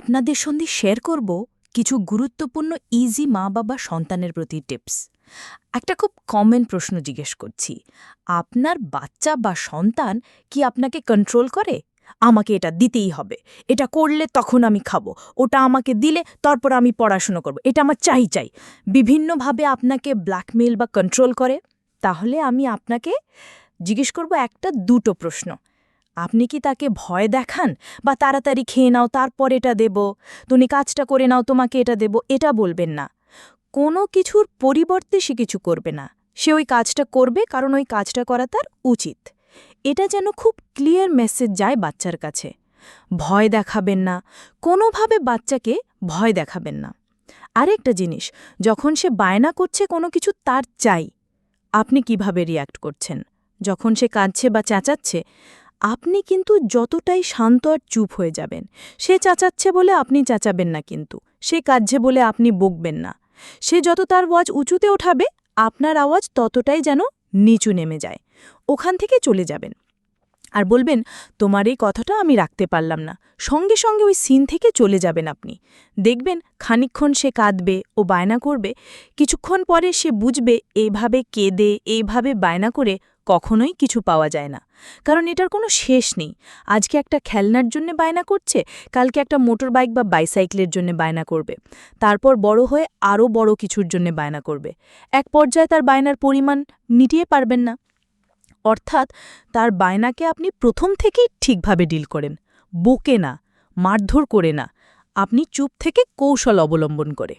আপনাদের সঙ্গে শেয়ার করব কিছু গুরুত্বপূর্ণ ইজি মা বাবা সন্তানের প্রতি টিপস একটা খুব কমন প্রশ্ন জিজ্ঞেস করছি, আপনার বাচ্চা বা সন্তান কি আপনাকে কন্ট্রোল করে? আমাকে এটা দিতেই হবে, এটা করলে তখন আমি খাব, ওটা আমাকে দিলে তারপর আমি পড়াশুনো করব, এটা আমার চাই চাই। বিভিন্নভাবে আপনাকে ব্ল্যাকমেল বা কন্ট্রোল করে, তাহলে আমি আপনাকে জিজ্ঞেস করব একটা দুটো প্রশ্ন। আপনি কি তাকে ভয় দেখান? বা তাড়াতাড়ি খেয়ে নাও, তারপর এটা দেব। তুমি কাজটা করে নাও, তোমাকে এটা দেব। এটা বলবেন না। কোনো কিছুর পরিবর্তে সে কিছু করবে না। সে ওই কাজটা করবে কারণ ওই কাজটা করা তার উচিত। এটা যেন খুব ক্লিয়ার মেসেজ যায় বাচ্চার কাছে। ভয় দেখাবেন না। কোনোভাবে বাচ্চাকে ভয় দেখাবেন না। আরেকটা জিনিস, যখন সে বায়না করছে কোনো কিছু তার চাই, আপনি কীভাবে রিয়্যাক্ট করছেন? যখন সে কাঁদছে বা চেঁচাচ্ছে আপনি কিন্তু যতটাই শান্ত আর চুপ হয়ে যাবেন, সে চাচাচ্ছে বলে আপনি চাচাবেন না কিন্তু, সে কাঁদছে বলে আপনি বকবেন না। সে যত তার আওয়াজ উঁচুতে ওঠাবে, আপনার আওয়াজ ততটাই যেন নিচু নেমে যায়। ওখান থেকে চলে যাবেন। আর বলবেন, তোমার এই কথাটা আমি রাখতে পারলাম না। সঙ্গে সঙ্গে ওই সিন থেকে চলে যাবেন আপনি। দেখবেন খানিকক্ষণ সে কাঁদবে ও বায়না করবে। কিছুক্ষণ পরে সে বুঝবে এইভাবে কেঁদে এইভাবে বায়না করে কখনোই কিছু পাওয়া যায় না। কারণ এটার কোনো শেষ নেই। আজকে একটা খেলনার জন্য বায়না করছে, কালকে একটা মোটর বাইক বা বাইসাইকেলের জন্য বায়না করবে। তারপর বড় হয়ে আরও বড় কিছুর জন্য বায়না করবে। এক পর্যায়ে তার বায়নার পরিমাণ মিটিয়ে পারবেন না। অর্থাৎ তার বায়নাকে আপনি প্রথম থেকেই ঠিকভাবে ডিল করেন। বকে না, মারধর করে না। আপনি চুপ থেকে কৌশল অবলম্বন করে।